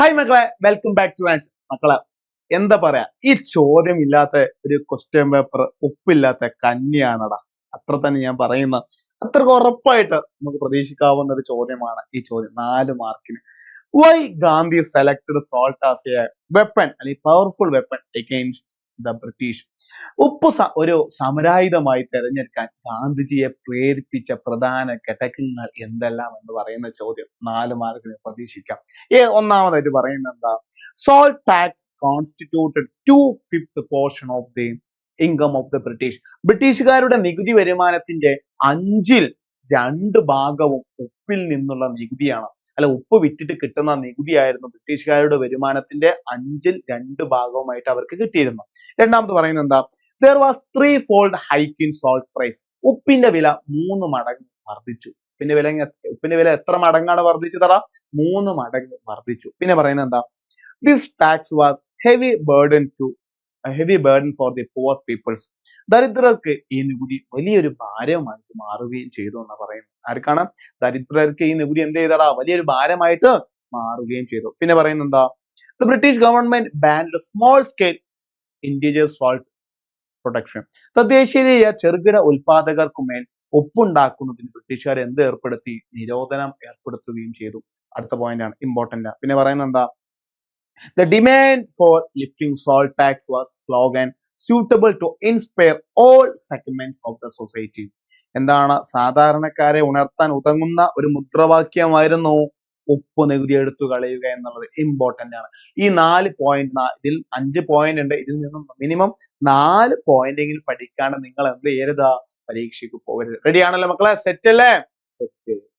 Hi മക്കളെ. Welcome back to answer മക്കളെ എന്താ പറയാ? ഈ ചോദ്യം ഇല്ലാത്ത ഒരു ക്വസ്റ്റ്യൻ പേപ്പർ ഉപ്പില്ലാത്ത കന്യാണടാ അത്ര തന്നെ ഞാൻ പറയുന്ന അത്രയ്ക്ക് ഉറപ്പായിട്ട് നമുക്ക് പ്രതീക്ഷിക്കാവുന്ന ഒരു ചോദ്യമാണ് ഈ ചോദ്യം. നാല് മാർക്കിന് why Gandhi selected salt as a weapon അല്ലെങ്കിൽ powerful weapon against the British? ഉപ്പ് ഒരു സമരായുധമായി തെരഞ്ഞെടുക്കാൻ ഗാന്ധിജിയെ പ്രേരിപ്പിച്ച പ്രധാന ഘടകങ്ങൾ എന്തെല്ലാം എന്ന് പറയുന്ന ചോദ്യം നാല് മാർക്കിന് പ്രതീക്ഷിക്കാം. ഏ ഒന്നാമതായിട്ട് പറയുന്നത് എന്താ? Salt tax constituted to fifth portion of the income of the British ബ്രിട്ടീഷുകാരുടെ നികുതി വരുമാനത്തിന്റെ അഞ്ചിൽ രണ്ട് ഭാഗവും ഉപ്പിൽ നിന്നുള്ള നികുതിയാണ്. അല്ല ഉപ്പ് വിറ്റിട്ട് കിട്ടുന്ന നികുതിയായിരുന്നു ബ്രിട്ടീഷുകാരുടെ വരുമാനത്തിന്റെ അഞ്ചിൽ രണ്ട് ഭാഗവുമായിട്ട് അവർക്ക് കിട്ടിയിരുന്നു. രണ്ടാമത് പറയുന്നത് എന്താ? There was three fold hike in salt price ഉപ്പിന്റെ വില മൂന്ന് മടങ്ങ് വർദ്ധിച്ചു. ഉപ്പിന്റെ വില ഉപ്പിന്റെ വില എത്ര മടങ്ങാണ് വർദ്ധിച്ചതറ മൂന്ന് മടങ്ങ് വർദ്ധിച്ചു. പിന്നെ പറയുന്നത് എന്താ? This tax was heavy burden to heavy burden for the poor peoples ദരിദ്രർക്ക് ഈ നികുതി വലിയൊരു ഭാരമായിട്ട് മാറുകയും ചെയ്തു എന്ന് പറയുന്നു ആർക്കാണ് ദരിദ്രർക്ക് ഈ നികുതി എന്ത് ചെയ്തടാ? വലിയൊരു ഭാരമായിട്ട് മാറുകയും ചെയ്തു. പിന്നെ പറയുന്നത് എന്താ? The British government banned small scale indigenous salt protection തദ്ദേശീയ ചെറുകിട ഉൽപാദകർക്കുമേൽ ഒപ്പുണ്ടാക്കുന്നതിന് ബ്രിട്ടീഷുകാർ എന്ത് ഏർപ്പെടുത്തി? നിരോധനം ഏർപ്പെടുത്തുകയും ചെയ്തു. അടുത്ത പോയിന്റ് ആണ്. ഇമ്പോർട്ടന്റ് പിന്നെ പറയുന്നത് എന്താ? The demand for lifting salt tax was slogan suitable to inspire all segments of the society. എന്താണ്? സാധാരണക്കാരെ ഉണർത്താൻ ഉതങ്ങുന്ന ഒരു മുദ്രാവാക്യമായിരുന്നു ഉപ്പ് നികുതി എടുത്തു കളയുക എന്നുള്ളത്. ഇമ്പോർട്ടന്റ് ആണ്. ഈ നാല് പോയിന്റ് ഇതിൽ അഞ്ച് പോയിന്റ് ഉണ്ട്. ഇതിൽ നിന്നും മിനിമം നാല് പോയിന്റ് എങ്കിലും പഠിക്കാണ്ട് നിങ്ങൾ എന്ത് ചെയ്യരുത്? പരീക്ഷയ്ക്ക് പോകരുത്. റെഡി ആണല്ലോ മക്കളെ? സെറ്റ് അല്ലേ? സെറ്റ്